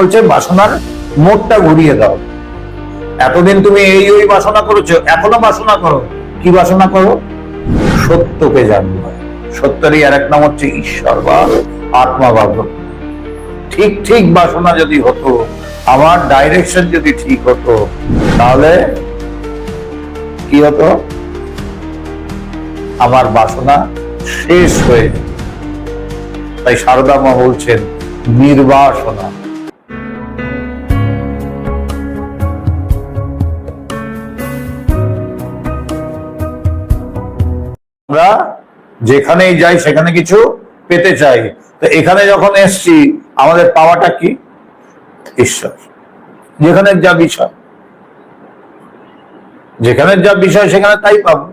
বলছে, বাসনার মোড়টা ঘুরিয়ে দাও। এতদিন তুমি এই ওই বাসনা করেছ, এখনও বাসনা করো। কি বাসনা করো? সত্যকে জানব। সত্যেরই আর এক নাম হচ্ছে ঈশ্বর বা আত্মা বা ঠিক ঠিক বাসনা যদি হতো, আমার ডাইরেকশন যদি ঠিক হতো, তাহলে কি হতো? আমার বাসনা শেষ হয়ে তাই সারদা মা বলছেন, নির্বাসনা। আমরা যেখানেই যাই, সেখানে কিছু পেতে চাই। তো এখানে যখন এসছি, আমাদের পাওয়াটা কি? ঈশ্বর। যেখানে যা বিষয়। যেখানে যা বিষয়, সেখানে তাই পাবো।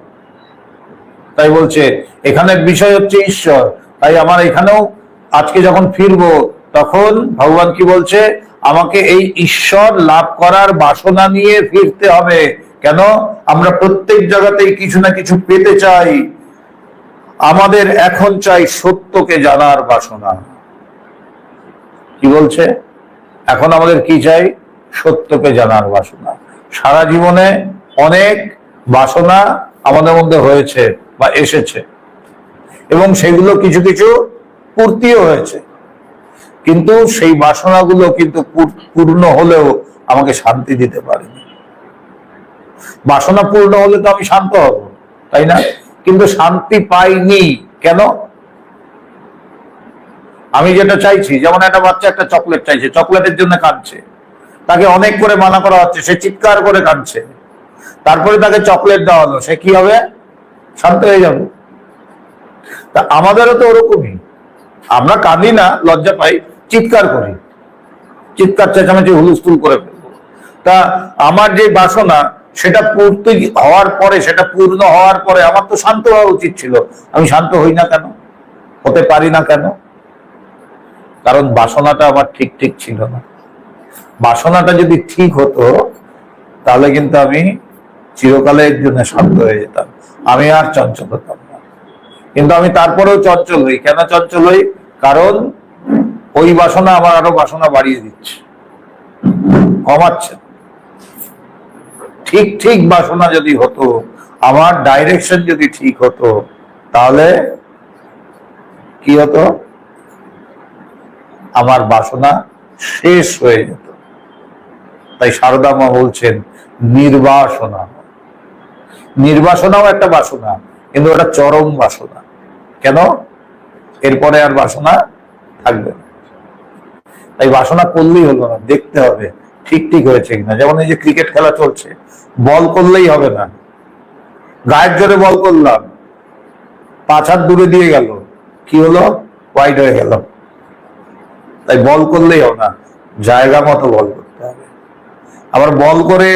তাই বলছে, এখানে বিষয় হচ্ছে ঈশ্বর। তাই আমার এখানেও আজকে যখন ফিরবো, তখন ভগবান কি বলছে, আমাকে এই ঈশ্বর লাভ করার বাসনা নিয়ে ফিরতে হবে। কেন? আমরা প্রত্যেক জায়গাতেই কিছু না কিছু পেতে চাই। আমাদের এখন চাই সত্যকে জানার বাসনা। কি বলছে? এখন আমাদের কি চাই? সত্যকে জানার বাসনা। সারা জীবনে অনেক বাসনা আমাদের মধ্যে হয়েছে বা এসেছে। এবং সেগুলো কিছু কিছু পূর্তিও হয়েছে। কিন্তু সেই বাসনাগুলো কিন্তু পূর্ণ হলেও আমাকে শান্তি দিতে পারেনি। বাসনা পূর্ণ হলে তো আমি শান্ত হব, তাই না? কিন্তু শান্তি পাইনি। কেন? আমি যেটা চাইছি, যেমন একটা বাচ্চা একটা চকলেট চাইছে, চকলেটের জন্য কাঁদছে। তাকে অনেক করে মানা করা হচ্ছে, সে চিৎকার করে কাঁদছে। তারপরে তাকে চকলেট দেওয়া হলো সে কি হবে? শান্ত হয়ে যাবে। তা আমাদেরও তো ওরকমই। আমরা কাঁদি না, লজ্জা পাই, চিৎকার করি। চিৎকার চেঁচামেচি, হুলুস্থুল করে ফেলব। তা আমার যে বাসনা সেটা পূর্তি হওয়ার পরে, সেটা পূর্ণ হওয়ার পরে আমার তো শান্ত হওয়া উচিত ছিল। আমি শান্ত হই না কেন? হতে পারি না কেন? কারণ বাসনাটা আমার ঠিক ঠিক ছিল না। বাসনাটা যদি ঠিক হতো, তাহলে কিন্তু আমি চিরকালের জন্য শান্ত হয়ে যেতাম। আমি আর চঞ্চল হতাম না। কিন্তু আমি তারপরেও চঞ্চল হই। কেন চঞ্চল হই? কারণ ওই বাসনা আমার আরও বাসনা বাড়িয়ে দিচ্ছে। কমাচ্ছে। ঠিক ঠিক বাসনা যদি হতো, আমার ডাইরেকশন যদি ঠিক হতো, তাহলে কি হতো? আমার বাসনা শেষ হয়ে যেত। তাই মা বলছেন, নির্বাসনা। নির্বাসনাও একটা বাসনা, কিন্তু ওটা চরম বাসনা। কেন? এরপরে আর বাসনা থাকবে না। তাই বাসনা করলেই হলো না, দেখতে হবে। ঠিক ঠিক হয়েছে কিনা? যেমন এই যে ক্রিকেট খেলা চলছে বল করলেই হবে না। গায়ের জোরে বল করলাম। পাঁচ হাত দূরে দিয়ে গেল। কি হলো? ওয়াইড হয়ে গেল। তাই বল করলেই হবে না। জায়গা মতো বল করতে হবে। আবার বল করে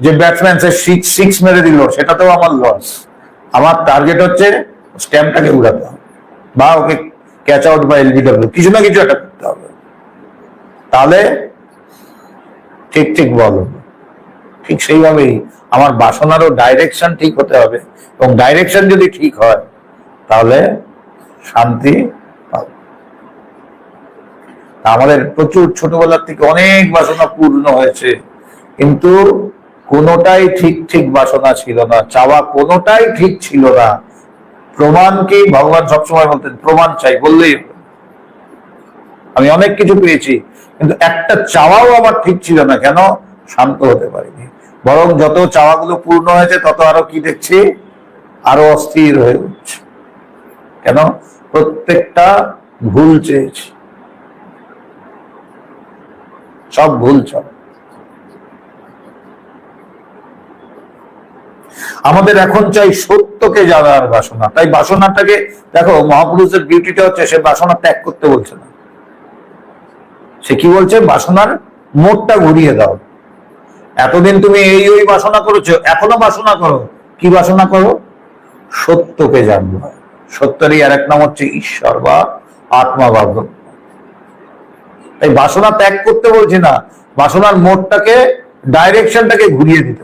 যে ব্যাটসম্যান সে সিক্স সিক্স মেরে দিল, সেটাতেও আমার লস আমার টার্গেট হচ্ছে স্ট্যাম্পটাকে উড়াতে হবে। বা ওকে ক্যাচ আউট বা এলবিডব্লিউ কিছু না কিছু একটা করতে হবে। তাহলে ঠিক ঠিক বল। ঠিক সেইভাবেই আমার বাসনারও ডাইরেকশন ঠিক হতে হবে এবং ডাইরেকশন যদি ঠিক হয়, তাহলে শান্তি আমাদের প্রচুর ছোটবেলার থেকে অনেক বাসনা পূর্ণ হয়েছে, কিন্তু কোনোটাই ঠিক ঠিক বাসনা ছিল না, চাওয়া কোনোটাই ঠিক ছিল না প্রমাণকেই ভগবান সবসময় বলতেন, প্রমাণ চাই বললেই। আমি অনেক কিছু পেয়েছি, কিন্তু একটা চাওয়াও আমার ঠিক ছিল না, কেন? শান্ত হতে পারিনি। বরং যত চাওয়াগুলো পূর্ণ হয়েছে, তত আরও কি দেখছি? আরও অস্থির হয়ে উঠছে। কেন? প্রত্যেকটা ভুল চেয়েছি। সব ভুল চাও আমাদের এখন চাই সত্যকে জানার বাসনা। তাই বাসনাটাকে, দেখো, মহাপুরুষের বিউটিটা হচ্ছে সে বাসনা ত্যাগ করতে বলছে না। সে কি বলছে? বাসনার মোটটা ঘুরিয়ে দাও। এতদিন তুমি এই ওই বাসনা করেছ, এখনও বাসনা করো। কি বাসনা করো? সত্যকে জানব। সত্যেরই আর এক নাম হচ্ছে ঈশ্বর বা আত্মা বা। তাই বাসনা ত্যাগ করতে বলছি না, বাসনার মোটটাকে ডাইরেকশনটাকে ঘুরিয়ে দিতে।